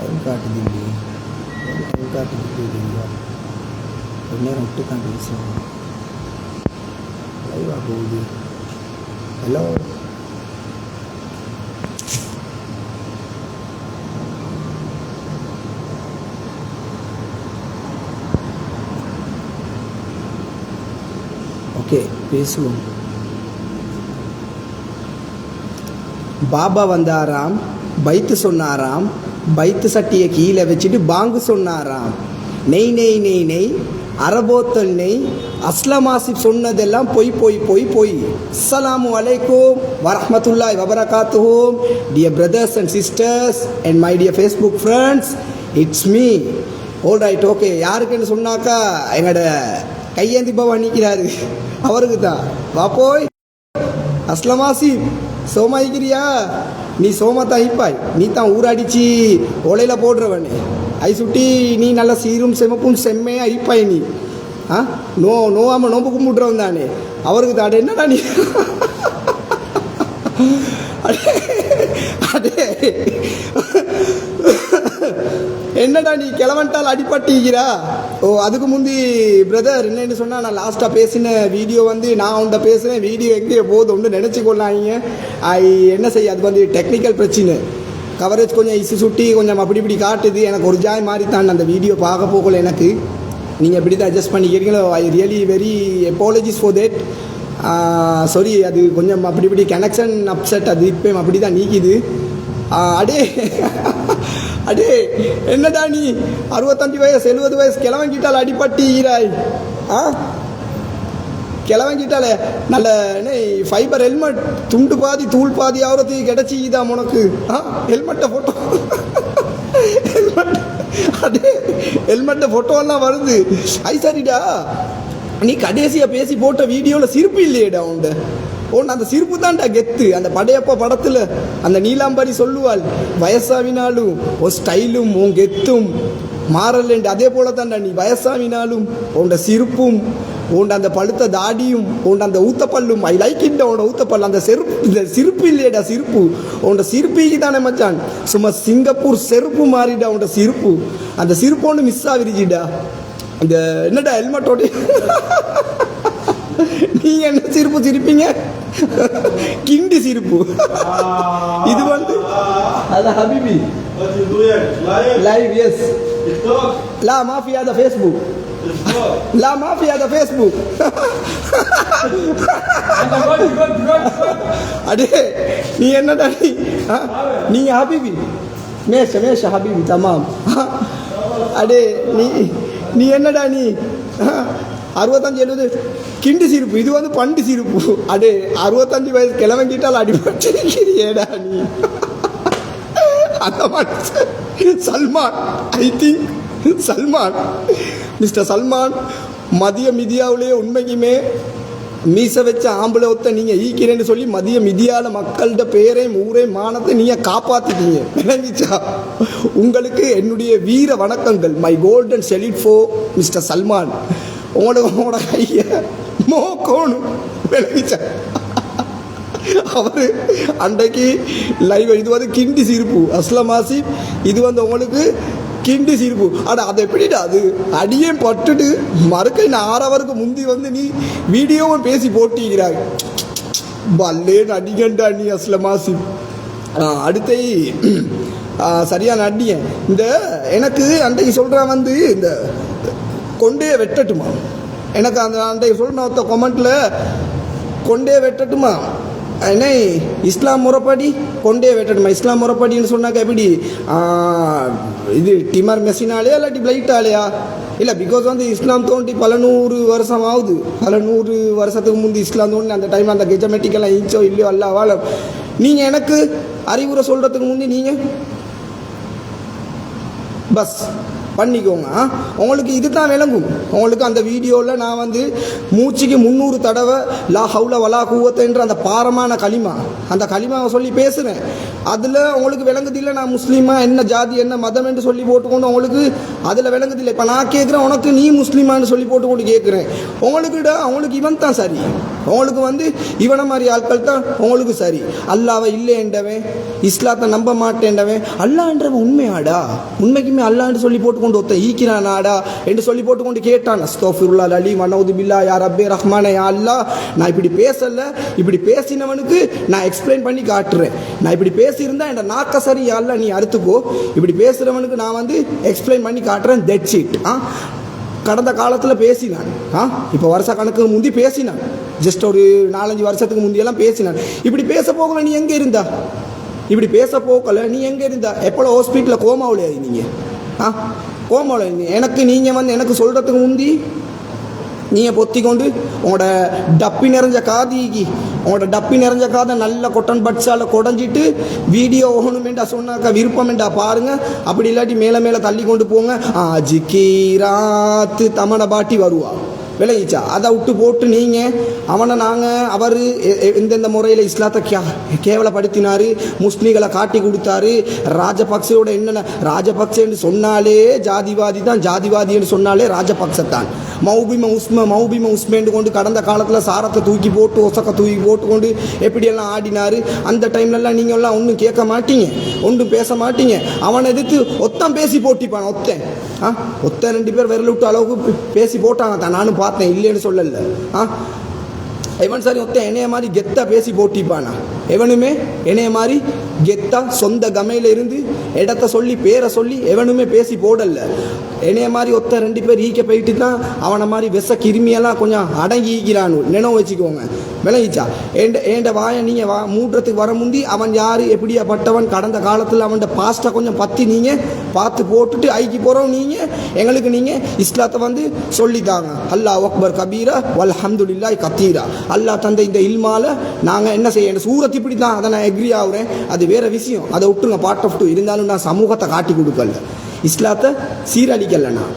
Time காட்டுது இல்லையே time காட்டுது இல்லையா கொஞ்ச நேரம் விட்டு தான் பேசுவோம் லைவா போகுது ஹலோ ஓகே பேசுவோம் பாபா வந்தாராம் பைத்து சொன்னாராம் பைத்து சட்டியை கீழே வச்சுட்டு பாங்கு சொன்னாராம். நெய் நெய் நெய் நெய். அரபோத்தல் நெய். அஸ்லமாசிப் சொன்னதெல்லாம் பொய் பொய் பொய் பொய். அஸ்லாம் வலைக்கும் வரமத்துல்லாய் வபரகாத்துஹும் dear brothers and sisters and my dear Facebook friends it's me all right okay யாருக்குன்னு சொன்னாக்கா எங்களோட கையேந்தி பவன் நிற்கிறாரு அவருக்கு தான் வாப்போய் அஸ்லமாசி சோமாயிக்கிறியா? நீ சோமத்தா ஐப்பாய் நீ தான் ஊராடிச்சு ஒலையில போடுறவனே. ஐ சுட்டி நீ நல்ல சீரும் செமப்பும் செம்மையாக ஐப்பாய் நீ. ஆ? நோ நோவாமல் நோம்பு கும்பிட்றவன் தானே. அவருக்கு தான் என்னடா நீ? அடே அடே. என்னடா நீ கிளவன்ட்டால் அடிபட்டிக்கிறா ஓ அதுக்கு முந்தி பிரதர் என்னன்னு சொன்னால் நான் லாஸ்ட்டாக பேசின வீடியோ வந்து நான் அவன்கிட்ட பேசுகிறேன் வீடியோ எங்கேயோ போதும் ஒன்று நினச்சி கொள்ளாங்க ஐ என்ன செய்ய அது வந்து டெக்னிக்கல் பிரச்சனை. கவரேஜ் கொஞ்சம் இசு சுட்டி கொஞ்சம் அப்படி இப்படி காட்டுது. எனக்கு ஒரு ஜாய் மாதிரி தான் அந்த வீடியோ பார்க்க போகல எனக்கு. நீங்கள் இப்படி தான் adjust பண்ணிக்கிறீங்களோ? I really very apologies for that sorry அது கொஞ்சம் அப்படி இப்படி கனெக்ஷன் அப்செட் அது இப்போ அப்படி தான் நீக்குது அடே. அடே என்னடா நீ? அறுபத்தஞ்சு வயசு எழுபது வயசு கிழவங்கிட்டால் அடிப்பட்டு ஈராய். ஆ? கிழவங்கிட்டாலே நல்ல என்ன ஃபைபர் ஹெல்மெட் துண்டு பாதி தூள் பாதி ஆகிறதுக்கு கிடச்சிதா உனக்கு. ஆ? ஹெல்மெட்டை ஃபோட்டோ ஹெல்மெட் அடே ஹெல்மெட்டை ஃபோட்டோலாம் வருது. ஐ சரிடா நீ கடைசியாக பேசி போட்ட வீடியோவில் சிரிப்பு இல்லையேடா உண்டு ஒன்று அந்த சிரிப்பு தான்டா கெத்து. அந்த படையப்பா படத்தில் அந்த நீலாம்பரி சொல்லுவாள் வயசாவினாலும் உன் ஸ்டைலும் உன் கெத்தும் மாறலேண்டு. அதே போல தான்டா நீ வயசாவினாலும் உன்ட சிரிப்பும் உண்ட அந்த பழுத்த தாடியும் உன்ட அந்த ஊத்தப்பல்லும் ஐ லைக் இட் உன்னோட ஊத்தப்பல். அந்த செருப்பு இந்த சிரிப்பு இல்லையடா சிரிப்பு. உன்ட சிரிப்பிக்கு தானே மச்சான். சும்மா சிங்கப்பூர் செருப்பு மாறிடா உன்ட சிரிப்பு. அந்த சிரிப்பு ஒன்று மிஸ் ஆகிருச்சுடா. இந்த என்னடா ஹெல்மெட்டோட நீங்க என்ன சிரிப்பு சிரிப்பீங்க கிண்டி சிரிப்பு இது வந்து அது ஹபிபி? Live yes? லா மாஃபி ada Facebook TikTok? லா மாஃபி ada Facebook அடே நீ என்னடா நீ? நீங்க ஹபிபி மேஷ மேஷ ஹபிபி தமாம் அடே நீ நீ என்னடா நீ? அறுபத்தஞ்சு எழுபது கிண்டு சிரிப்பு இது வந்து பண்டு சிரிப்பு. அடே அறுபத்தஞ்சு வயசு கிளவங்கிட்டால் அடிபட்டிருக்கிறியேடா நீ. அந்த மாதிரி. Salman I think Salman. Mister Salman மதிய மிதியாவிலேயே உண்மைக்குமே மீச வச்ச ஆம்பளை ஒத்த நீங்கள் ஈக்கிறேன்னு சொல்லி மதிய மிதியால மக்கள்கிட்ட பேரையும் ஊரையும் மானத்தை நீங்கள் காப்பாற்றிட்டீங்க விளங்கிச்சா? உங்களுக்கு என்னுடைய வீர வணக்கங்கள் my golden salute for mister Salman. உங்களோட உங்களோட கையை மோக்கோணும் விளங்கிச்சா அவர் அன்றைக்கு லைவ் இது வந்து கிண்டி சிரிப்பு அஸ்லமாசி இது வந்து உங்களுக்கு கிண்டி சிரிப்பு. அட அதை எப்படிடா அது? அடியே பட்டுட்டு மறுக்கை நான் ஆறவருக்கு முந்தி வந்து நீ வீடியோவும் பேசி போட்டிக்கிறாய் பல்லேன்னு அடிக்கண்டா நீ அஸ்லமாசி அடுத்த ஆ, சரியான அடியன் இந்த எனக்கு அன்றைக்கு சொல்கிறான் வந்து இந்த கொண்டே வெட்டட்டுமா? எனக்கு அந்த அன்றைக்கு சொல்லின ஒருத்த கொமெண்ட்டில் கொண்டே வெட்டட்டுமா? என்ன இஸ்லாம் முறைப்படி கொண்டே வெட்டட்டுமா? இஸ்லாம் முறைப்படின்னு சொன்னாக்க எப்படி? இது டிமர் மெஷினாலே இல்லாட்டி பிளைட்டாலேயா இல்லை பிகாஸ் வந்து இஸ்லாம் தோண்டி பல நூறு வருஷம் ஆகுது. பல நூறு வருஷத்துக்கு முந்தி இஸ்லாம் தோண்டி அந்த டைம் அந்த கெஜமெட்டிக்கெல்லாம் ஈச்சோ இல்லையோ அல்ல வாழ நீங்கள் எனக்கு அறிவுரை சொல்கிறதுக்கு முந்தி நீங்கள் பஸ். பண்ணிக்கோங்க உங்களுக்கு இது தான் விளங்கும். உங்களுக்கு அந்த வீடியோவில் நான் வந்து மூச்சுக்கு முந்நூறு தடவை லா ஹவுல வலா கூவத்துன்ற அந்த பாரமான களிமா அந்த களிமாவை சொல்லி பேசுகிறேன் அதில் உங்களுக்கு விளங்குதில்லை நான் முஸ்லீமா என்ன ஜாதி என்ன மதம் என்று சொல்லி போட்டுக்கொண்டு உங்களுக்கு அதில் விளங்குதில்லை இப்போ நான் கேட்குறேன் உனக்கு நீ முஸ்லீமான்னு சொல்லி போட்டுக்கொண்டு கேட்குறேன் உங்களுக்கு அவங்களுக்கு இவன் தான் சரி. உங்களுக்கு வந்து இவனை மாதிரி ஆட்கள் தான் உங்களுக்கு சரி. அல்லாவை இல்லைன்றவன் இஸ்லாத்தை நம்ப மாட்டேன்றவன் அல்லான்றவன் உண்மையாடா? உண்மைக்குமே அல்லான்னு சொல்லி போட்டுக்கொண்டு ஒருத்தன் ஈக்கிறானாடா? என்று சொல்லி போட்டுக்கொண்டு கேட்டான் அஸ்தோஃபிருல்லா அலி மனோது பில்லா யார் அப்பே ரஹ்மானே யா அல்லா நான் இப்படி பேசலை இப்படி பேசினவனுக்கு நான் எக்ஸ்பிளைன் பண்ணி காட்டுறேன். நான் இப்படி பேசியிருந்தா என் நாக்க சரி யா நீ அறுத்துக்கோ. இப்படி பேசுகிறவனுக்கு நான் வந்து எக்ஸ்பிளைன் பண்ணி காட்டுறேன் தட்ஸ் இட் ஆ? கடந்த காலத்தில் பேசினான். ஆ? இப்போ வருஷ கணக்கு முந்தி பேசினான். ஜஸ்ட் ஒரு நாலஞ்சு வருஷத்துக்கு முந்தியெல்லாம் பேசினேன் இப்படி பேச போகல நீ எங்கே இருந்தா? இப்படி பேச போகல நீ எங்கே இருந்தா? எப்போ ஹாஸ்பிட்டலில் கோமாவில் இருந்தீங்க ஆ? கோமாவில் இருந்தீங்க எனக்கு நீங்கள் வந்து எனக்கு சொல்கிறதுக்கு முந்தி நீங்கள் பொத்தி கொண்டு உங்களோட டப்பி நிறைஞ்ச காதிக்கு உங்களோட டப்பி நிறைஞ்ச காதை நல்ல கொட்டன் பட்ஸால் குடஞ்சிட்டு வீடியோ ஓகணுமேண்டா சொன்னாக்கா விருப்பமேண்டா பாருங்கள் அப்படி இல்லாட்டி மேலே மேலே தள்ளி கொண்டு போங்க. ஆஜிக்கி ராத்து தமனை பாட்டி வருவா. விளையிச்சா? அதை விட்டு போட்டு நீங்கள் அவனை நாங்கள் அவர் எந்தெந்த முறையில் இஸ்லாத்தை கே கேவலப்படுத்தினார் முஸ்லீம்களை காட்டி கொடுத்தாரு ராஜபக்சேயோட என்னென்ன ராஜபக்சேன்னு சொன்னாலே ஜாதிவாதி தான் ஜாதிவாதின்னு சொன்னாலே ராஜபக்சத்தான் மௌபிம உஸ்ம மௌபிம உஸ்மேண்டு கொண்டு கடந்த காலத்தில் சாரத்தை தூக்கி போட்டு ஒசக்க தூக்கி போட்டு கொண்டு எப்படியெல்லாம் ஆடினார் அந்த டைம்லலாம் நீங்கள்லாம் ஒன்றும் கேட்க மாட்டீங்க ஒன்றும் பேச மாட்டீங்க. அவனை எதிர்த்து ஒத்தன் பேசி போட்டிப்பான் ஒத்தன். ஆ? ஒத்தன் ரெண்டு பேர் விரல் விட்டு அளவுக்கு பேசி போட்டாங்க தான் நானும் பார்த்தேன் இல்லைன்னு சொல்லலை. ஆ? எவன் சரி ஒருத்தன் என்னைய மாதிரி கெத்தா பேசி போட்டிப்பானா? எவனுமே என்னைய மாதிரி கெத்தா சொந்த கமையில இருந்து இடத்த சொல்லி பேரை சொல்லி எவனுமே பேசி போடல. என்னைய மாதிரி ஒருத்தன் ரெண்டு பேர் ஈக்க போயிட்டு தான் அவனை மாதிரி விஷ கிருமியெல்லாம் கொஞ்சம் அடங்கி ஈக்கிறானு நினைவு வச்சுக்கோங்க. விளங்கிச்சா? ஏண்ட ஏண்ட வாயை நீங்கள் வா மூட்டுறதுக்கு வர முந்தி அவன் யார் எப்படியாப்பட்டவன் கடந்த காலத்தில் அவன்கிட்ட பாஸ்ட்டை கொஞ்சம் பற்றி நீங்கள் பார்த்து போட்டுட்டு ஐக்கி போகிறோம் நீங்கள் எங்களுக்கு நீங்கள் இஸ்லாத்தை வந்து சொல்லித்தாங்க. அல்லாஹ் அக்பர் கபீரா வல் ஹம்துல்லாய் கத்தீரா. அல்லா தந்த இந்த இல்மால நாங்கள் என்ன செய்ய சூரத் இப்படி தான் அதை நான் எக்ரி ஆகுறேன் அது வேற விஷயம். அதை விட்டுங்க பார்ட் ஆஃப் டூ இருந்தாலும் நான் சமூகத்தை காட்டி கொடுக்கல. இஸ்லாத்தை சீரழிக்கல நான்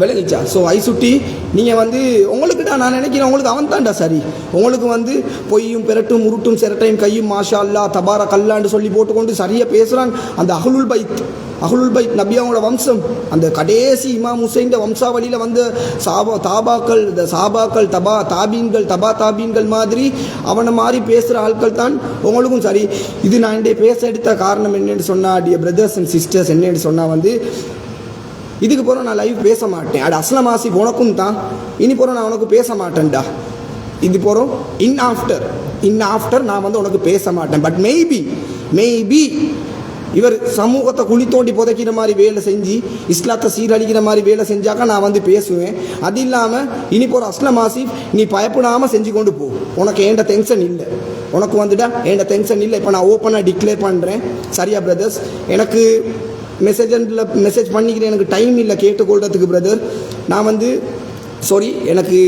விளங்கிச்சா ஸோ ஐ சுட்டி நீங்கள் வந்து உங்களுக்கு நான் நினைக்கிறேன் உங்களுக்கு அவன் தான்டா சரி. உங்களுக்கு வந்து பொய்யும் பெரட்டும் உருட்டும் சிரட்டையும் கையும் மாஷா அல்லா தபார கல்லான்னு சொல்லி போட்டுக்கொண்டு சரியாக பேசுகிறான் அந்த அகலுல் பைத். அகுலுல் பைத் நபியாவோட வம்சம். அந்த கடைசி இமாம் ஹுசைன் வம்சாவளியில் வந்து சாபா தாபாக்கள் இந்த சாபாக்கள் தபா தாபீன்கள் தபா தாபீன்கள் மாதிரி அவனை மாதிரி பேசுகிற ஆட்கள் தான் உங்களுக்கும் சரி. இது நான் இன்றைய பேச எடுத்த காரணம் என்னென்னு சொன்னால் டிய பிரதர்ஸ் அண்ட் சிஸ்டர்ஸ் என்னென்னு சொன்னால் வந்து இதுக்கு போகிறோம் நான் லைவ் பேச மாட்டேன். அட அஸ்லமாசி ஆசிப் உனக்கும் தான். இனி போகிறோம் நான் உனக்கு பேச மாட்டேன்டா. இது போகிறோம் இன் ஆஃப்டர் இன் ஆஃப்டர் நான் வந்து உனக்கு பேச மாட்டேன். பட் மேபி மேபி இவர் சமூகத்தை குழி தோண்டி புதைக்கிற மாதிரி வேலை செஞ்சு இஸ்லாத்தை சீரழிக்கிற மாதிரி வேலை செஞ்சாக்கா நான் வந்து பேசுவேன். அது இல்லாமல் இனி போகிற அஸ்லம் ஆசிப் நீ பயப்படாமல் செஞ்சு கொண்டு போ. உனக்கு ஏண்ட டென்ஷன் இல்லை. உனக்கு வந்துட்டா ஏண்ட டென்ஷன் இல்லை. இப்போ நான் ஓப்பனாக டிக்ளேர் பண்ணுறேன் சரியா பிரதர்ஸ் எனக்கு மெசேஜில் மெசேஜ் பண்ணிக்கிறேன். எனக்கு டைம் இல்லை கேட்டுக்கொள்றதுக்கு பிரதர் நான் வந்து சாரி எனக்கு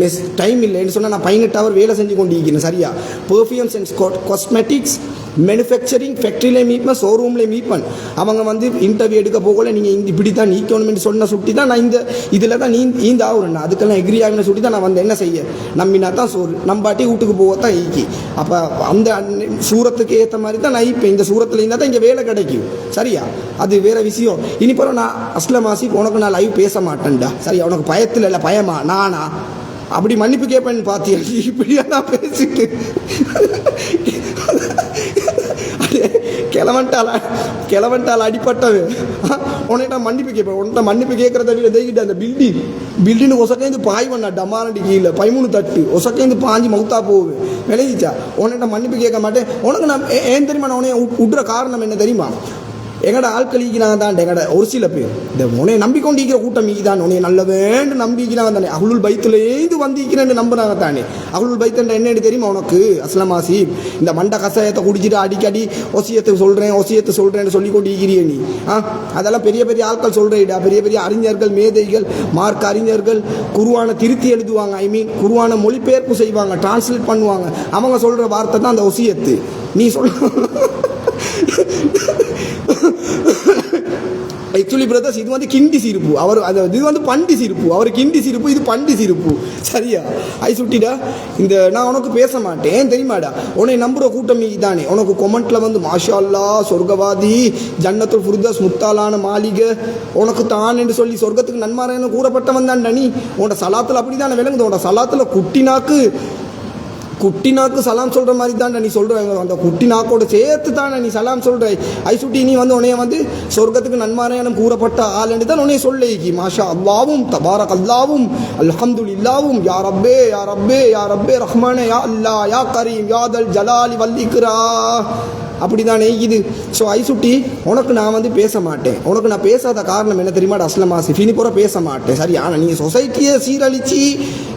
மெஸ் டைம் இல்லைன்னு சொன்னால் நான் பதினெட்டு ஹவர் வேலை செஞ்சு கொண்டு இருக்கிறேன் சரியா பெர்ஃப்யூம்ஸ் அண்ட் காஸ்மெட்டிக்ஸ் மேனுஃபேக்சரிங் ஃபேக்ட்ரியில் மீட்பேன் ஷோரூமில் மீட்பேன் அவங்க வந்து இன்டர்வியூ எடுக்க போகல நீங்கள் இந்த இப்படி தான் நீக்கணும்னு சொன்ன சுட்டி தான் நான் இந்த இதில் தான் நீ இந்த ஆகுறேன் அதுக்கெல்லாம் எக்ரி ஆகின சுட்டி தான் நான் வந்து என்ன செய்ய? நம்பினா தான் சோறு நம்பாட்டி வீட்டுக்கு போகத்தான் ஈக்கி அப்போ அந்த சூரத்துக்கு ஏற்ற மாதிரி தான் நான் இப்போ இந்த சூரத்தில் இருந்தால் தான் இங்கே வேலை கிடைக்கும். சரியா? அது வேறு விஷயம். இனி நான் அஸ்ல மாசி உனக்கு நான் லைவ் பேச மாட்டேன்டா. சரியா? உனக்கு பயத்தில் இல்லை பயமா? நானா? அப்படி மன்னிப்பு கேட்பேன்னு பார்த்தியா இப்படியா நான் பேசிட்டு? கிளவன்ட்டால கிளவன்ட்டால் அடிப்பட்டவன் உன்னை மன்னிப்பு கேட்பேன். உன்கிட்ட மன்னிப்பு கேட்கறத தவிர தேக்கிட்ட அந்த பில்டிங் பில்டிங் ஒசக்கேந்து பாய் பண்ணா டமாரண்டி கீழே பதிமூணு தட்டு. ஒசக்கேந்து பாஞ்சு மவுத்தா போகுது. விளையிச்சா உன்கிட்ட மன்னிப்பு கேட்க மாட்டேன். உனக்கு நான் ஏ- ஏன் தெரியுமா நான் உன்னைய விட்ற காரணம் என்ன தெரியுமா? எங்கட ஆட்கள் ஈக்கிறாங்க தான் எங்கட ஒரு சில பேர். இந்த உன்னைய நம்பிக்கொண்டிருக்கிற கூட்டம் ஈக்குதான் உனையை நல்ல வேண்டு நம்பிக்கிறாங்க தானே அகுலுல் பைத்துலேருந்து வந்து ஈக்கிறேன்னு நம்புறாங்க தானே அகுலுல் பைத்துன்ற என்னன்னு தெரியுமா உனக்கு? அஸ்லமாசி இந்த மண்ட கசாயத்தை குடிச்சிட்டு அடிக்கடி ஒசியத்தை சொல்கிறேன் ஒசியத்தை சொல்கிறேன்னு சொல்லி கொண்டு ஈக்கிறிய நீ. ஆ? அதெல்லாம் பெரிய பெரிய ஆட்கள் சொல்கிறேடா பெரிய பெரிய அறிஞர்கள் மேதைகள் மார்க் அறிஞர்கள் குருவான திருத்தி எழுதுவாங்க. ஐ மீன் குருவான மொழிபெயர்ப்பு செய்வாங்க டிரான்ஸ்லேட் பண்ணுவாங்க. அவங்க சொல்கிற வார்த்தை தான் அந்த ஒசியத்து. நீ சொல். ஆக்சுவலி பிரதர்ஸ் இது வந்து கிண்டி சிரிப்பு. அவர் அந்த இது வந்து பண்டி சிரிப்பு. அவர் கிண்டி சிரிப்பு இது பண்டி சிரிப்பு. சரியா? ஐ சுட்டிடா. இந்த நான் உனக்கு பேச மாட்டேன் ஏன் தெரியுமாடா? உன்னை நம்புகிற கூட்டம் தானே உனக்கு கொமெண்ட்டில் வந்து மாஷா அல்லா சொர்க்கவாதி ஜன்னத்துல் ஃபுர்தஸ் முத்தாலான மாளிகை உனக்கு தான் என்று சொல்லி சொர்க்கத்துக்கு நன்மாரேன்னு கூறப்பட்டவன் தான் நீ. உன்னோட சலாத்தில் அப்படி தானே விளங்குது. உன்னோட சலாத்தில் குட்டினாக்கு குட்டி நாக்கு சலாம் சொல்ற மாதிரி தான் நீ சொல்ற. அந்த குட்டி நாக்கோட சேர்த்து தான் நீ சலாம் சொல்ற. ஐசுட்டி நீ வந்து உனைய வந்து சொர்க்கத்துக்கு நன்மாராயணம் கூறப்பட்ட ஆளுன்னு தான் உன்னைய சொல்லிக்கி மாஷா அல்லாவும் தபாரக் அல்லாவும் அல்ஹம்துலில்லாவும் யா ரப்பே யா ரப்பே யா ரப்பே ரஹ்மானே யா அல்லா யா கரீம் யாதல் ஜலாலி வல்லிக்ரா அப்படிதானே இது? ஸோ ஐசுட்டி உனக்கு நான் வந்து பேச மாட்டேன் உனக்கு நான் பேசாத காரணம் என்ன தெரியுமா அஸ்லமாசி ஃபினி பூரா பேச மாட்டேன் சரி ஆனால் நீங்கள் சொசைட்டியை சீரழித்து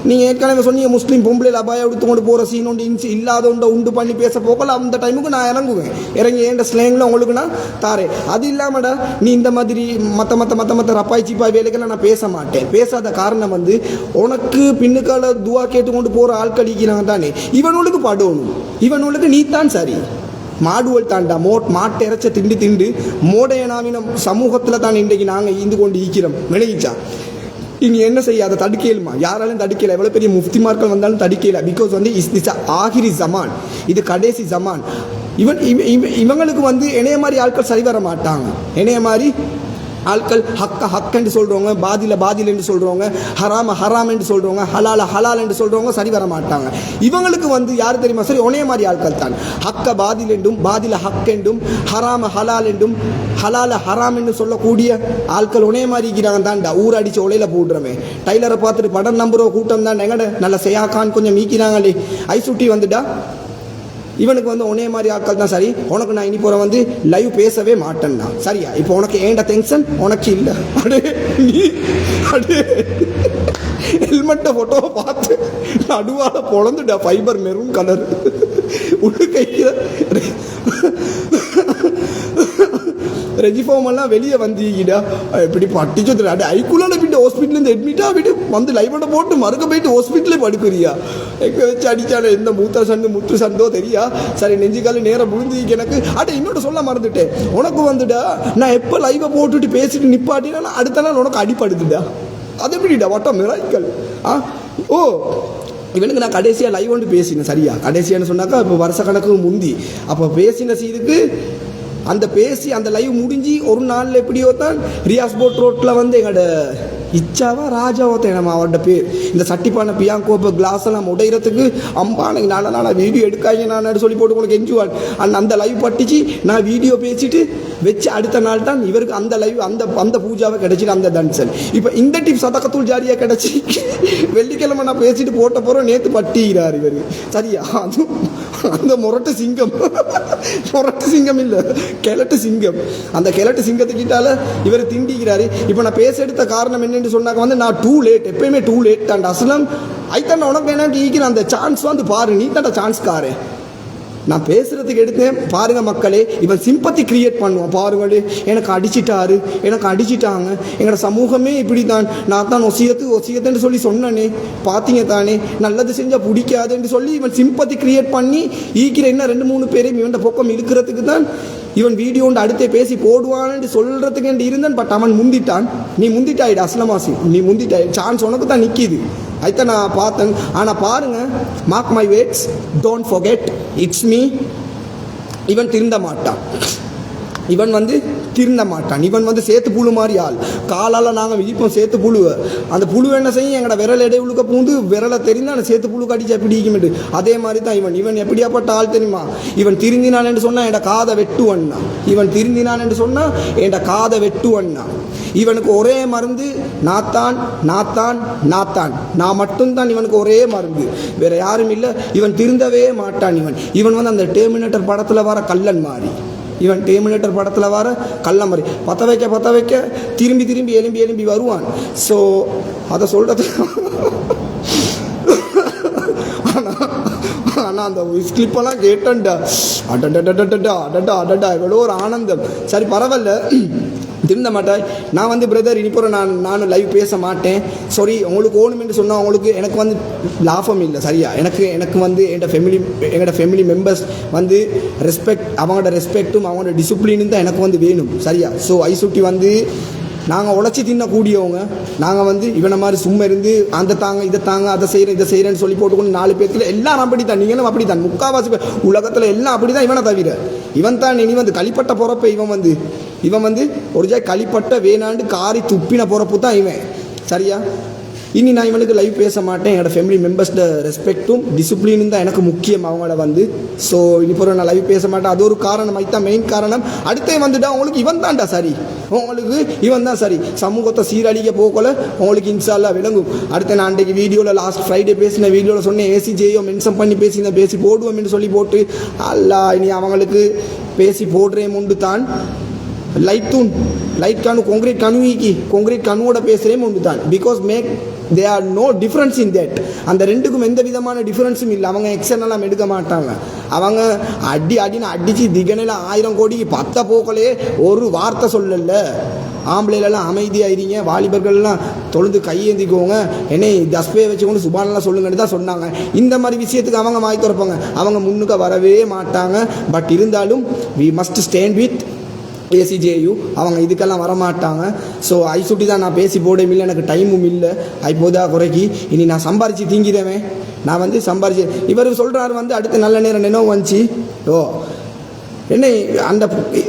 நீங்கள் ஏற்கனவே சொன்னீங்க முஸ்லீம் பொம்பளையில் அபாயம் எடுத்து கொண்டு போகிற சீன் உண்டு இன்ச்சு இல்லாத உண்டை உண்டு பண்ணி பேச போகல அந்த டைமுக்கு நான் இறங்குவேன். இறங்கி ஏண்ட ஸ்லேங்கில் உங்களுக்கு நான் தாரேன். அது இல்லாமடா நீ இந்த மாதிரி மற்ற மற்ற மற்ற மற்ற ரப்பாய் சிப்பாய் வேலைக்கெல்லாம் நான் பேச மாட்டேன் பேசாத காரணம் வந்து உனக்கு பின்னுக்கால துவா கேட்டுக்கொண்டு போகிற ஆட்களிக்கிறாங்க தானே. இவனுக்கு படணும் இவனுக்கு நீ தான் சரி. மாடுவல் தாண்டா மோ மாட்டை இறைச்ச திண்டு திண்டு மோடையனாவின சமூகத்தில் தான் இன்றைக்கு நாங்கள் ஈந்து கொண்டு ஈக்கிறோம் விளையிச்சா இனி என்ன செய்ய அதை தடுக்கலுமா யாராலும் தடுக்கல எவ்வளோ பெரிய முஃப்திமார்கள் வந்தாலும் தடுக்கல பிகாஸ் வந்து இஸ் திஸ் ஆகிரி ஜமான்? இது கடைசி ஜமான். இவன் இவ- இவ- இவங்களுக்கு வந்து இணைய மாதிரி ஆட்கள் சரி வர மாட்டாங்க. இணைய மாதிரி ஆட்கள் ஹக்க ஹக்கன்னு சொல்கிறவங்க பாதில பாதில் என்று சொல்கிறவங்க ஹராம ஹராம் என்று சொல்கிறவங்க ஹலால ஹலால் என்று சொல்கிறவங்க சரி வர மாட்டாங்க. இவங்களுக்கு வந்து யார் தெரியுமா? சரி ஒரே மாதிரி ஆட்கள் தான். ஹக்க பாதில் என்றும் பாதில ஹக் என்றும் ஹராம ஹலால் என்றும் ஹலால ஹராம் என்று சொல்லக்கூடிய ஆட்கள் ஒரே மாதிரி இருக்கிறாங்க தான்டா. ஊர் அடித்து ஒலையில் போடுறமே டைலரை பார்த்துட்டு படம் நம்புற கூட்டம் தான் எங்கட? நல்ல செய்யாக்கான்னு கொஞ்சம் மீக்கிறாங்களே ஐசுட்டி வந்துட்டா? இவனுக்கு வந்து உனே மாதிரி ஆட்கள் தான் சரி. உனக்கு நான் இனி போகிற வந்து லைவ் பேசவே மாட்டேன்னா. சரியா? இப்போ உனக்கு ஏண்ட டென்ஷன் உனக்கு இல்லை. அடே நீ அடே. ஹெல்மெட்டை ஃபோட்டோவை பார்த்து நடுவால பொழந்துடா ஃபைபர் மெரூன் கலர் உள்ள கையில் ஃபார்மெல்லாம் வெளியே வந்தீங்கடா இப்படி பட்டிச்சு அடி ஐக்குள்ளால போயிட்டு ஹாஸ்பிட்டலேருந்து அட்மிட்டாக போயிட்டு வந்து லைவோட போட்டு மறுக்க போயிட்டு ஹாஸ்பிட்டலே படுக்குறியா? எங்கே வச்சு அடித்தாலும் எந்த மூத்த சண்டு முத்து சண்டோ தெரியா? சரி நெஞ்சுக்கால நேரம் விழுந்தீங்க எனக்கு. அட இன்னொன்று சொல்ல மறந்துட்டேன். உனக்கு வந்துடா நான் எப்போ லைவை போட்டுட்டு பேசிட்டு நிப்பாட்டினா நான் அடுத்த நாள் உனக்கு அடிப்படுதுடா அது எப்படிடா? வட்டம் மிராய்க்கல் ஆ? ஓ இவனுக்கு நான் கடைசியாக லைவ் ஒன்று பேசினேன் சரியா? கடைசியான்னு சொன்னாக்கா இப்போ வருஷ கணக்கு முந்தி. அப்போ பேசின சீதுக்கு அந்த பேசி அந்த லைவ் முடிஞ்சு ஒரு நாளில் எப்படியோ தான் ரியாஸ் போட் ரோட்டில் வந்து எங்களோட இச்சாவா ராஜாவத்தை நம்ம அவரோட பேர்? இந்த சட்டிப்பான பியாங்கோப்ப கிளாஸை நம்ம உடையிறதுக்கு அம்பானைக்கு நான் நான் வீடியோ எடுக்காங்க நான் சொல்லி போட்டு உங்களுக்கு எஞ்சுவான் அந்த அந்த லைவ் பட்டுச்சு நான் வீடியோ பேசிட்டு வச்சு அடுத்த நாள் தான் இவருக்கு அந்த லைவ் அந்த அந்த பூஜாவை கிடச்சிட்டு அந்த தன்சன். இப்போ இந்த டிப் சதக்கத்தூள் ஜாரியாக கிடச்சி வெள்ளிக்கிழமை நான் பேசிட்டு போட்ட போகிறோம் நேற்று பட்டிக்கிறார் இவர். சரியா? அதுவும் அந்த முரட்டு சிங்கம். முரட்டு சிங்கம் இல்லை கிழட்டு சிங்கம். அந்த கிழட்டு சிங்கத்துக்கிட்டால இவர் திண்டிக்கிறாரு. இப்போ நான் பேச எடுத்த காரணம் என்ன அப்படின்னு சொன்னாக்க வந்து நான் டூ லேட் எப்பயுமே டூ லேட் தான் அசலம் ஐத்தான் உனக்கு என்ன ஈக்கிற அந்த சான்ஸ் வந்து பாரு. நீ தாண்டா சான்ஸ் காரு. நான் பேசுகிறதுக்கு எடுத்தேன் பாருங்க மக்களே இவன் சிம்பத்தி கிரியேட் பண்ணுவான் பாருங்களே. எனக்கு அடிச்சிட்டாரு எனக்கு அடிச்சிட்டாங்க. எங்களோட சமூகமே இப்படி தான் நான் தான் ஒசியத்து ஒசியத்துன்னு சொல்லி சொன்னனே. பார்த்தீங்க தானே நல்லது செஞ்சால் பிடிக்காதுன்னு சொல்லி இவன் சிம்பத்தி கிரியேட் பண்ணி ஈக்கிற என்ன ரெண்டு மூணு பேரையும் இவன் பக்கம் இழுக்கிறதுக்கு தான் இவன் வீடியோ அடுத்தே பேசி போடுவான்னு சொல்றதுக்கு இருந்தான் பட் அவன் முந்திட்டான். நீ முந்திட்டாயிடு அஸ்லமாசி. நீ முந்திட்டாய் சான்ஸ் உனக்கு தான் நிற்கிது அதுதான் நான் பார்த்தேன். ஆனால் பாருங்கள் mark my words don't forget it's me இவன் திருந்த மாட்டான். இவன் வந்து திருந்த மாட்டான். இவன் வந்து சேத்து புழு மாதிரி ஆள். காலால் நாங்கள் விதிப்போம் சேத்து புழுவை. அந்த புழு என்ன செய்யும்? எங்களோட விரல் இடை உழுக்க பூந்து விரலை தெரிந்து அந்த சேத்து புழு கடிச்சு எப்படி ஈக்குமெட்டு அதே மாதிரி தான் இவன் இவன் எப்படியாப்பட்ட ஆள் தெரியுமா? இவன் திருந்தினான் என்று சொன்னால் என் காதை வெட்டுவண்ணா. இவன் திருந்தினான் என்று சொன்னால் என் காதை வெட்டுவண்ணா. இவனுக்கு ஒரே மருந்து நாத்தான் நாத்தான் நாத்தான். நான் மட்டும்தான் இவனுக்கு ஒரே மருந்து. வேற யாரும் இல்லை. இவன் திருந்தவே மாட்டான் இவன். இவன் வந்து அந்த டேமினேட்டர் படத்தில் வர கல்லன் மாறி இவன் டேமினேட்டர் படத்தில் வர கள்ள மாதிரி. பற்ற வைக்க பற்ற வைக்க திரும்பி திரும்பி எலும்பி எலும்பி வருவான். ஸோ அதை சொல்கிறது ஆனால் அந்த கிளிப்பெல்லாம் கேட்டன்டா. அடண்டா அடடா அடடா. எவ்வளோ ஒரு ஆனந்தம். சரி பரவாயில்ல. திருந்த மாட்டாய் நான் வந்து பிரதர் இனிப்புற நான் நானும் லைவ் பேச மாட்டேன். சாரி உங்களுக்கு ஓணுமென்று சொன்னால் உங்களுக்கு எனக்கு வந்து லாபம் இல்லை சரியா? எனக்கு எனக்கு வந்து எங்கள் ஃபேமிலி எங்களோட ஃபேமிலி மெம்பர்ஸ் வந்து ரெஸ்பெக்ட் அவங்களோட ரெஸ்பெக்ட்டும் அவங்களோட டிசிப்ளினும் தான் எனக்கு வந்து வேணும் சரியா? ஸோ ஐசுட்டி வந்து நாங்கள் உழைச்சி தின்னக்கூடியவங்க. நாங்கள் வந்து இவனை மாதிரி சும்மா இருந்து அந்த தாங்க இதை தாங்க அதை செய்கிறேன் இதை செய்கிறேன்னு சொல்லி போட்டுக்கொண்டு நாலு பேர்த்துல எல்லாம் அப்படி தான் நீங்களும் அப்படி தான் முக்கால்வாசி உலகத்தில் எல்லாம் அப்படி தான் இவனை தவிர. இவன் தான் இனி வந்து களிப்பட்ட பிறப்ப இவன் வந்து இவன் வந்து ஒரு ஜாய் களிப்பட்ட வேணாண்டு காரி துப்பின பிறப்பு தான் இவன். சரியா? இனி நான் இவனுக்கு லைவ் பேச மாட்டேன். என்னோட ஃபேமிலி மெம்பர்ஸ்ட ரெஸ்பெக்ட்டும் டிசிப்ளினும் தான் எனக்கு முக்கியம் அவங்கள வந்து. ஸோ இனி பிறகு நான் லைவ் பேச மாட்டேன். அது ஒரு காரணம் அதுதான் மெயின் காரணம். அடுத்தே வந்துட்டா உங்களுக்கு இவன் தான்டா சரி. உங்களுக்கு இவன் தான் சரி. சமூகத்தை சீரழிக்க போகல உங்களுக்கு இன்ஷால்லா விளங்கும். அடுத்த நான் அன்றைக்கு வீடியோவில் லாஸ்ட் ஃப்ரைடே பேசின வீடியோவில் சொன்னேன் ஏசி ஜேயோ மென்ஷன் பண்ணி பேசி பேசி போடுவோம்னு சொல்லி போட்டு. அல்லா இனி அவங்களுக்கு பேசி போடுறேன் உண்டு தான். லைட் தூண். லைட் கணு கான்கிரீட் கணுவிக்கு கான்கிரீட் கணுவோட பேசுகிறேன் உண்டு தான். Because make they are no difference in that அந்த ரெண்டுக்கும் எந்த விதமான டிஃப்ரென்ஸும் இல்லை. அவங்க எக்ஸ்டர்னலாம் எடுக்க மாட்டாங்க. அவங்க அடி அடின்னு அடித்து திகனையில் ஆயிரம் கோடிக்கு பத்த போக்கலே ஒரு வார்த்தை சொல்லல. ஆம்பளைலெல்லாம் அமைதியாயிருங்க. வாலிபர்கள்லாம் தொழுந்து கையேந்திக்கோங்க என்னை தஸ்பே வச்சுக்கொண்டு சுபானெல்லாம் சொல்லுங்கன்னு தான் சொன்னாங்க. இந்த மாதிரி விஷயத்துக்கு அவங்க வாய் திறப்பாங்க. அவங்க முன்னுக்கு வரவே மாட்டாங்க. பட் இருந்தாலும் we must stand with ACJU அவங்க இதுக்கெல்லாம் வரமாட்டாங்க. ஸோ ஐ சுட்டி தான் நான் பேசி போடவும் இல்லை எனக்கு டைமும் இல்லை. ஐ போதா குறைக்கி. இனி நான் சம்பாரித்து தீங்கிடுவேன். நான் வந்து சம்பாரிச்சு இவர் சொல்கிறாரு வந்து அடுத்த நல்ல நேரம் நினைவு வந்துச்சு. ஓ என்ன அந்த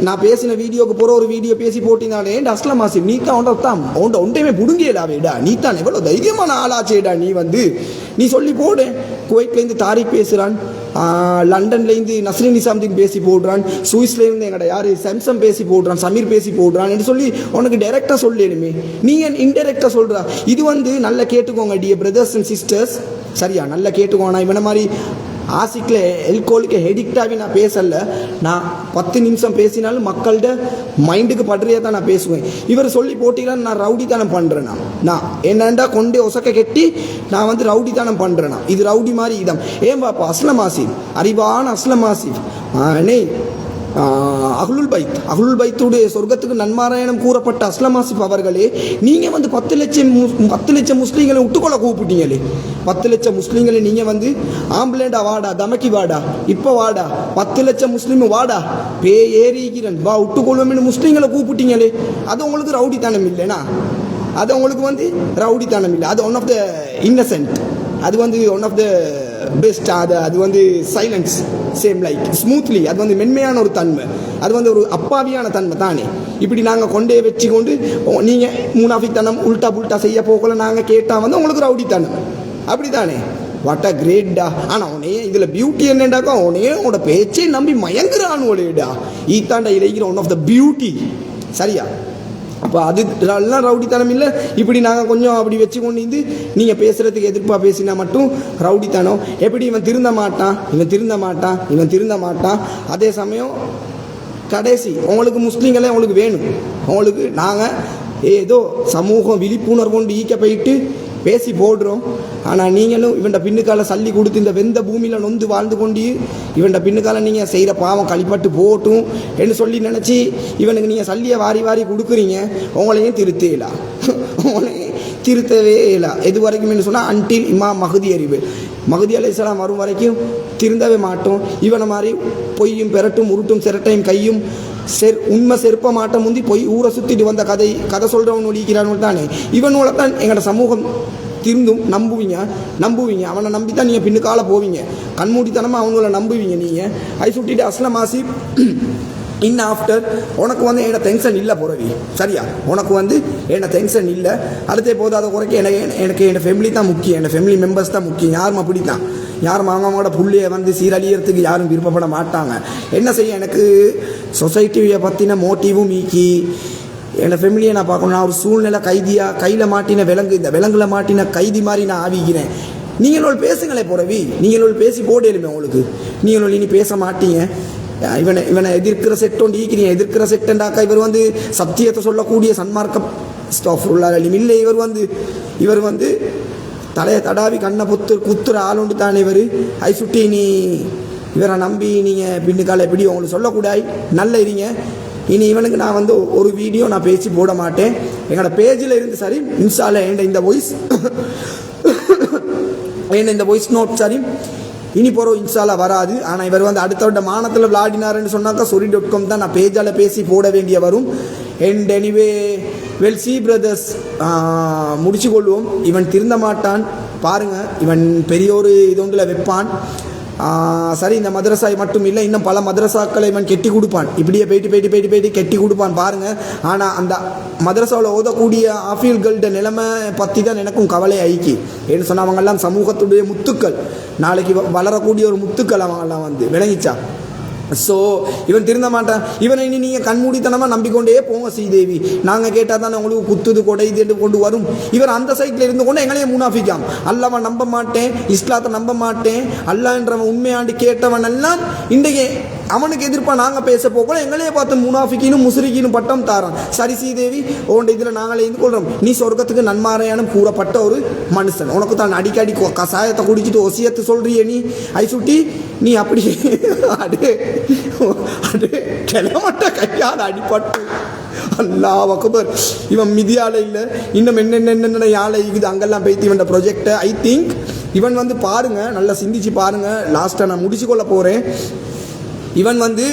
நான் பேசின வீடியோக்கு போகிற ஒரு வீடியோ பேசி போட்டினாலே ஏன்டா அஸ்லாம் ஆசிம் நீ தான் உண்ட தான். உண்ட ஒன்றையுமே புடுங்கியலாவேடா நீ தான் எவ்வளோ தைரியமான ஆளாச்சேடா நீ வந்து. நீ சொல்லி போடு. குவைட்லேருந்து தாரிக் பேசுகிறான் லண்டன்லேருந்து நஸ்ரின் நிசாம்தீன் பேசி போடுறான். சுவிஸ்லேருந்து எங்கட யார்? சாம்சங் பேசி போடுறான் சமீர் பேசி போடுறான் என்று சொல்லி உனக்கு டைரெக்டாக சொல்லணுமே நீ என் இன்டெரக்டாக சொல்கிறா இது வந்து நல்லா கேட்டுக்கோங்க டிய பிரதர்ஸ் அண்ட் சிஸ்டர்ஸ் சரியா? நல்லா கேட்டுக்கோங்க நான் இவனை மாதிரி ஆசிக்கில் எல்கோலுக்கு ஹெடிக்டாகவே நான் பேசலை. நான் பத்து நிமிஷம் பேசினாலும் மக்கள்கிட்ட மைண்டுக்கு படுறையாக தான் நான் பேசுவேன். இவர் சொல்லி போட்டீங்கன்னா நான் ரவுடித்தனம் பண்ணுறேன் நான் நான் என்னண்டா கொண்டே ஒசக்க கெட்டி நான் வந்து ரவுடித்தனம் பண்ணுறேன் இது ரவுடி மாதிரி இதான் ஏன் பாப்பா அஸ்லம் ஆசிஃப் அறிவான அஸ்லம் ஆசிஃப் ஆனே அகுலுல் பைத். அகுலுல் பைத்துடைய சொர்க்கத்துக்கு நன்மாராயணம் கூறப்பட்ட அஸ்லம் ஆசிப் அவர்களே நீங்கள் வந்து பத்து லட்சம் பத்து லட்சம் முஸ்லீம்களை விட்டுக்கொள்ள கூப்பிட்டீங்களே. பத்து லட்சம் முஸ்லீம்களை நீங்கள் வந்து ஆம்புலேண்டா வாடா தமக்கி வாடா இப்போ வாடா பத்து லட்சம் முஸ்லீம் வாடா பே ஏறிக்கிறன் வா விட்டுக்கொள்வோம்னு முஸ்லீம்களை கூப்பிட்டீங்களே அது உங்களுக்கு ரவுடித்தனம் இல்லைனா? அது உங்களுக்கு வந்து ரவுடித்தனம் இல்லை. அது ஒன் ஆஃப் த இன்னசென்ட் அது வந்து ஒன் ஆஃப் த பெஸ்ட் அது அது வந்து சைலன்ஸ் சேம் லைக் ஸ்மூத்லி அது வந்து மென்மையான ஒரு தன்மை. அது வந்து ஒரு அப்பாவியான தன்மை தானே. இப்படி நாங்கள் கொண்டே வச்சு கொண்டு நீங்கள் மூனாஃபித்தனம் உல்டா புல்டா செய்ய போகல நாங்கள் கேட்டால் வந்து உங்களுக்கு ரவுடி தன்மை அப்படி தானே வாட் அ கிரேட்டா ஆனால் உனையே இதில் பியூட்டி என்னண்டாக்கா உனையே உன்னோட பேச்சே நம்பி மயங்குறான் உடையடா ஈத்தாண்டா இலைக்கிற ஒன் ஆஃப் த பியூட்டி சரியா? அப்போ அது எல்லாம் ரவுடித்தனம் இல்லை. இப்படி நாங்கள் கொஞ்சம் அப்படி வச்சு கொண்டு வந்து நீங்கள் பேசுகிறதுக்கு எதிர்ப்பாக பேசினா மட்டும் ரவுடித்தனம். எப்படி இவன் திருந்த மாட்டான்? இவன் திருந்த மாட்டான்? இவன் திருந்த மாட்டான்? அதே சமயம் கடைசி உங்களுக்கு முஸ்லீம்களே உங்களுக்கு வேணும். உங்களுக்கு நாங்கள் ஏதோ சமூகம் விழிப்புணர்வு கொண்டு ஈக்க போயிட்டு பேசி போடுறோம். ஆனால் நீங்களும் இவன்ட பின்னுக்கால சல்லி கொடுத்து இந்த வெந்த பூமியில் நொந்து வாழ்ந்து கொண்டு இவன்ட பின்னுக்கால நீங்கள் செய்கிற பாவம் கழிப்பட்டு போட்டும் என்று சொல்லி நினச்சி இவனுக்கு நீங்கள் சல்லியை வாரி வாரி கொடுக்குறீங்க. உங்களையும் திருத்தேலா உங்களையும் திருத்தவே இல்லை? எது வரைக்கும் சொன்னால் அன்டில் இமா மகுதி அறிவு. மகுதி அலைசலாம் வரும் வரைக்கும் திருந்தவே மாட்டோம். இவனை மாதிரி பொய்யும் பெரட்டும் உருட்டும் சிரட்டையும் கையும் செர் உண்மை செருப்ப மாட்டம் முந்தி போய் ஊரை சுற்றிட்டு வந்த கதை கதை சொல்கிறவன் ஒழிக்கிறான்னு தானே. இவனோட தான் எங்களோட சமூகம் திருந்தும் நம்புவீங்க நம்புவீங்க. அவனை நம்பி தான் நீங்கள் பின்னுக்கால போவீங்க. கண்மூடித்தனமாக அவங்கள நம்புவீங்க நீங்கள் ஐ சுட்டிட்டு அஸ்லம் ஆசிப் இன் ஆஃப்டர் உனக்கு வந்து என்ன டென்ஷன் இல்லை புறவி சரியா? உனக்கு வந்து என்ன டென்ஷன் இல்லை. அடுத்தே போதாத குறைக்க எனக்கு எனக்கு என் ஃபேமிலி தான் முக்கியம். என் ஃபேமிலி மெம்பர்ஸ் தான் முக்கியம். யாரும் அப்படி தான் யாரும் அவங்களோட புள்ளியை வந்து சீரழியறதுக்கு யாரும் விருப்பப்பட மாட்டாங்க. என்ன செய்ய எனக்கு? சொசைட்டியை பற்றின மோட்டிவும் மீக்கி என் ஃபேமிலியை நான் பார்க்கணும். நான் ஒரு சூழ்நிலை கைதியாக கையில் மாட்டின விலங்கு இந்த விலங்குல மாட்டின கைதி மாதிரி நான் ஆவிக்கிறேன் நீங்கள் பேசுங்களே புறவி நீங்கள் பேசி போடலுமே உங்களுக்கு. நீங்கள் இனி பேச மாட்டீங்க. இவனை இவனை எதிர்க்கிற செட் ஒன்று ஈக்கிறீங்க எதிர்க்கிற செட்டண்டாக்கா இவர் வந்து சத்தியத்தை சொல்லக்கூடிய சன்மார்க்க ஸ்டாஃபுல்லாலும் இல்லை இவர் வந்து இவர் வந்து தலையை தடாவி கண்ணை புத்து குத்துற ஆளுண்டு தான் தானே இவர் ஐ சுட்டி நீ இவரை நம்பி நீங்கள் பின்னுக்கால எப்படி உங்களுக்கு சொல்லக்கூடாது நல்ல இருங்க இனி இவனுக்கு நான் வந்து ஒரு வீடியோ நான் பேசி போட மாட்டேன் எங்களோட பேஜில் இருந்து சரி இன்ஸ்டாவில் என்கிட்ட இந்த வாய்ஸ் என்ன இந்த வாய்ஸ் நோட் சரி இனி போகிறோம் இன்ஸ்டால வராது. ஆனால் இவர் வந்து அடுத்த விட மானத்தில் விளையாடினாருன்னு சொன்னாக்கா சொரி டாட் காம் தான் நான் பேஜால் பேசி போட வேண்டிய வரும். And anyway well see brothers முடிச்சு கொள்வோம் இவன் திருந்த மாட்டான். பாருங்கள் இவன் பெரிய ஒரு இது ஒன்றில் வைப்பான். சரி இந்த மதரசாய் மட்டும் இல்லை இன்னும் பல மதரசாக்களை இவன் கெட்டி கொடுப்பான். இப்படியே போயிட்டு போயிட்டு போயிட்டு போயிட்டு கெட்டி கொடுப்பான் பாருங்கள் ஆனால் அந்த மதரசாவில் ஓதக்கூடிய ஆஃபீல்கள்ட நிலைமை பற்றி தான் எனக்கும் கவலை ஐக்கி. ஏன்னு சொன்னா அவங்கெல்லாம் சமூகத்துடைய முத்துக்கள். நாளைக்கு வ- வளரக்கூடிய ஒரு முத்துக்கள் அவங்கெல்லாம் வந்து. விளங்கிச்சா? ஸோ இவன் திருந்த மாட்டான். இவனை இனி நீங்கள் கண்மூடித்தனமாக நம்பிக்கொண்டே போங்க ஸ்ரீதேவி. நாங்கள் கேட்டால் தானே உங்களுக்கு குத்துது கொடைது என்று கொண்டு வரும். இவர் அந்த சைட்டில் இருந்து கொண்டு எங்களையே முனாஃபிக்காம். அல்லாவை நம்ப மாட்டேன் இஸ்லாத்தை நம்ப மாட்டேன். அல்லான்றவன் உண்மையாண்டு கேட்டவன் எல்லாம் இன்றைக்கு அவனுக்கு எதிர்ப்பாக நாங்கள் பேச போகல எங்களையே பார்த்து முனாஃபிக்கினும் முஸ்ரிக்கினும் பட்டம் தாரான். சரி ஸ்ரீதேவி உன் இதில் நாங்களே இருந்து கொள்கிறோம் நீ சொர்க்கத்துக்கு நன்மாரையான கூறப்பட்ட ஒரு மனுஷன். உனக்கு தான் அடிக்கடி கசாயத்தை குடிச்சிட்டு ஒசியத்தை சொல்றியே நீ. ஐசுட்டி நீ அப்படி அடே அடே கிளமட்ட கையால் அடிப்பட்டு அல்லா அக்பர். இவன் மிதியால இல்லை. இன்னும் என்னென்ன என்னென்ன யாழை இருக்குது அங்கெல்லாம் பேத்தி வந்த ப்ரொஜெக்டை ஐ திங்க் இவன் வந்து பாருங்க நல்லா சிந்திச்சு பாருங்க. லாஸ்ட்டாக நான் முடிச்சு கொள்ள போகிறேன் இவன் வந்து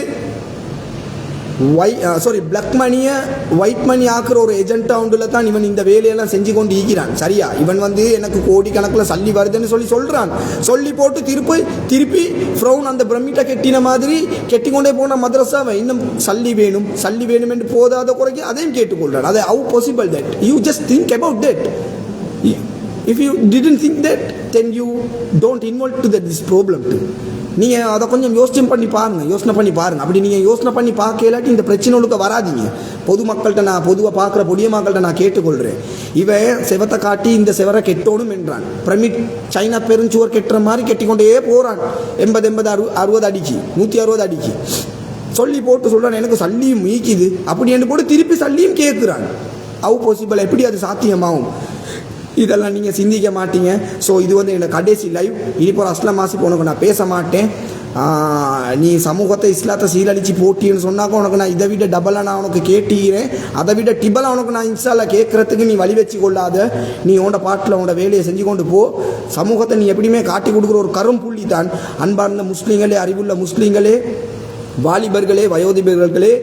ஒய் சாரி பிளாக் மணியை ஒயிட் மணி ஆக்குற ஒரு ஏஜென்ட் அவுண்டில் தான் இவன் இந்த வேலையெல்லாம் செஞ்சு கொண்டு ஈகிறான் சரியா? இவன் வந்து எனக்கு கோடிக்கணக்கில் சல்லி வருதுன்னு சொல்லி சொல்கிறான் சொல்லி போட்டு திருப்பி திருப்பி ஃப்ரௌன் அந்த பிரமிட்டை கெட்டின மாதிரி கெட்டி கொண்டே போன மதரசாவை இன்னும் சல்லி வேணும் சல்லி வேணும் என்று போதாத குறைக்கு அதையும் கேட்டுக்கொள்கிறான் அதை how possible that you just think about that if you didn't think that then you don't involve to that this problem to நீங்கள் அதை கொஞ்சம் யோசனை பண்ணி பாருங்க யோசனை பண்ணி பாருங்கள் அப்படி நீங்கள் யோசனை பண்ணி பார்க்க இல்லாட்டி இந்த பிரச்சனைகளுக்கு வராதீங்க. பொதுமக்கள்கிட்ட நான் பொதுவாக பார்க்குற பொடிய மக்கள்கிட்ட நான் கேட்டுக்கொள்கிறேன் இவன் செவத்தை காட்டி இந்த செவரை கெட்டோணும் என்றான். பிரமிட் சைனா பெருஞ்சுவர் கெட்டுற மாதிரி கெட்டிக்கொண்டே போகிறான் எண்பது எண்பது அறு அறுபது அடிக்கு நூற்றி அறுபது அடிக்கு. சொல்லி போட்டு சொல்கிறான் எனக்கு சல்லியும் மீக்குது. அப்படி என்று போட்டு திருப்பி சல்லியும் கேட்குறான். அவு பாசிபிள் எப்படி அது சாத்தியமாகும்? இதெல்லாம் நீங்கள் சிந்திக்க மாட்டீங்க. ஸோ இது வந்து என்னோட கடைசி லைவ் இனிப்போ அஸ்லாம் மாசி உனக்கு நான் பேச மாட்டேன். நீ சமூகத்தை இஸ்லாத்தை சீரழிச்சு போட்டின்னு சொன்னாக்க உனக்கு நான் இதை விட டபலாக நான் உனக்கு கேட்டுகிறேன் அதை விட டிபலாக உனக்கு நான் இன்ஸ்டாவில் கேட்குறதுக்கு நீ வழி வச்சு கொள்ளாத நீ உன்னோட பாட்டில் உன்னோட வேலையை செஞ்சு கொண்டு போ. சமூகத்தை நீ எப்படியுமே காட்டி கொடுக்குற ஒரு கரும் புள்ளி தான் அன்பார்ந்த முஸ்லீம்களே அறிவுள்ள முஸ்லீம்களே வாலிபர்களே வயோதிபர்களே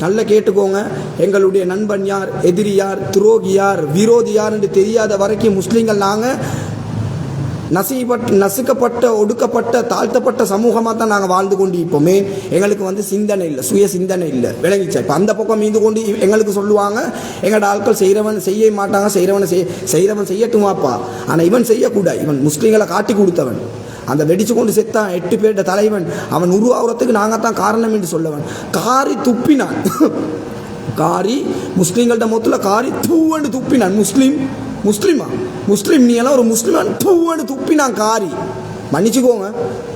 நல்ல கேட்டுக்கோங்க. எங்களுடைய நண்பன் யார் எதிரி யார் துரோகி யார் விரோதி யார் என்று தெரியாத வரைக்கும் முஸ்லீம்கள் நாங்கள் நசிப்பட் நசுக்கப்பட்ட ஒடுக்கப்பட்ட தாழ்த்தப்பட்ட சமூகமாக தான் நாங்கள் வாழ்ந்து கொண்டு இப்போமே எங்களுக்கு வந்து சிந்தனை இல்லை சுய சிந்தனை இல்லை. விளங்கிச்சா இப்போ அந்த பக்கம் மீந்து கொண்டு இவ- எங்களுக்கு சொல்லுவாங்க எங்களோட ஆட்கள் செய்கிறவன் செய்ய மாட்டாங்க செய்கிறவனை செய் செய்கிறவன் செய்யட்டுமாப்பா. ஆனால் இவன் செய்யக்கூடாது. இவன் முஸ்லீம்களை காட்டி கொடுத்தவன். அந்த வெடிச்சு கொண்டு செத்தான் எட்டு பேர்ட தலைவன் அவன் உருவாகிறதுக்கு நாங்கள் தான் காரணம் என்று சொல்லவன் காரி துப்பினான் காரி முஸ்லீம்கள்ட்ட மொத்தத்தில் காரி தூவண்டு துப்பினான் முஸ்லீம் முஸ்லீமா முஸ்லீம் நீ எல்லாம் ஒரு முஸ்லீமான் தூவண்டு துப்பினான் காரி மன்னிச்சுக்கோங்க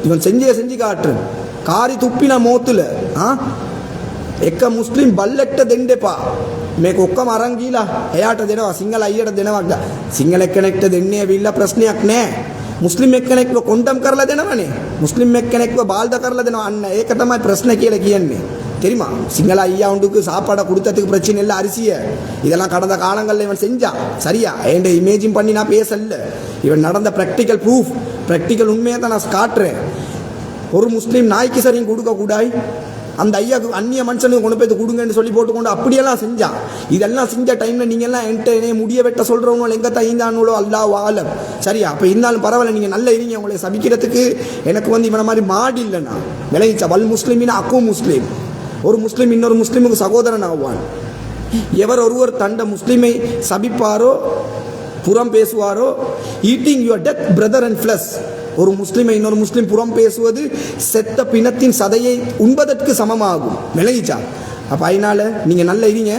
இவன் செஞ்சே செஞ்சு காட்டுறேன் காரி துப்பினா மோத்துல ஆ එක්ක මුස්ලිම් බල්ලෙක්ට දෙන්න එපා මේක ඔක්කම අරන් ගිලා එයාට දෙනවා සිංහල අයියට දෙනවා සිංහල එක්කෙනෙක්ට දෙන්නේ ඇවිල්ලා ප්‍රශ්නයක් නෑ මුස්ලිම් එක්කෙනෙක්ව කොන්ඩම් කරලා දෙනවනේ මුස්ලිම් එක්කෙනෙක්ව බාල්ද කරලා දෙනවා අන්න ඒක තමයි ප්‍රශ්න කියලා කියන්නේ தெரியுமா சிங்கள ஐயா உண்டுக்கு சாப்பாடை கொடுத்ததுக்கு பிரச்சனை இல்லை அரிசியை இதெல்லாம் கடந்த காலங்களில் இவன் செஞ்சான் சரியா என்கிட்ட இமேஜின் பண்ணி நான் பேசல இவன் நடந்த ப்ராக்டிக்கல் ப்ரூஃப் ப்ராக்டிக்கல் உண்மையை தான் நான் காட்டுறேன் ஒரு முஸ்லீம் நாய்க்கு சரியும் கொடுக்க கூடாய் அந்த ஐயாவுக்கு அந்நிய மனுஷனுக்கு கொண்டு போய் கொடுங்கன்னு சொல்லி போட்டுக்கொண்டு அப்படியெல்லாம் செஞ்சான் இதெல்லாம் செஞ்ச டைமில் நீங்கள் எல்லாம் என்கிட்ட என்னைய முடிய வெட்ட சொல்கிறவங்களோ எங்கே தைந்தானுங்களோ அல்லா ஆலம். சரியா? அப்போ இருந்தாலும் பரவாயில்ல நீங்கள் நல்ல இருங்க. உங்களை சபிக்கிறதுக்கு எனக்கு வந்து இவனை மாதிரி மாடி இல்லைண்ணா. விளைவிச்சா வல் முஸ்லீமின் அக்கும் முஸ்லீம். ஒரு முஸ்லீம் இன்னொரு முஸ்லீமுக்கு சகோதரன் ஆவான். எவர் ஒருவர் தண்ட முஸ்லீமை சபிப்பாரோ புறம் பேசுவாரோ eating your death brother and flesh ஒரு முஸ்லீமை இன்னொரு முஸ்லீம் புறம் பேசுவது செத்த பிணத்தின் சதையை உண்பதற்கு சமமாகும். விளங்கிச்சா? அப்போ அதனால் நீங்கள் நல்ல இருங்க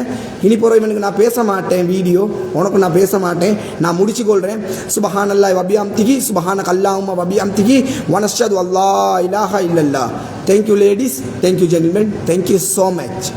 இனி போகிற இவனுக்கு நான் பேச மாட்டேன் வீடியோ. உனக்கு நான் பேச மாட்டேன். நான் முடிச்சுக்கொள்கிறேன் சுபஹான் அல்லாஹ் வபியாம்திகி சுபஹான கல்லாம வபியாம்திகி வனஷது அல்லா இலாஹா இல்லல்லா thank you ladies thank you gentlemen thank you so much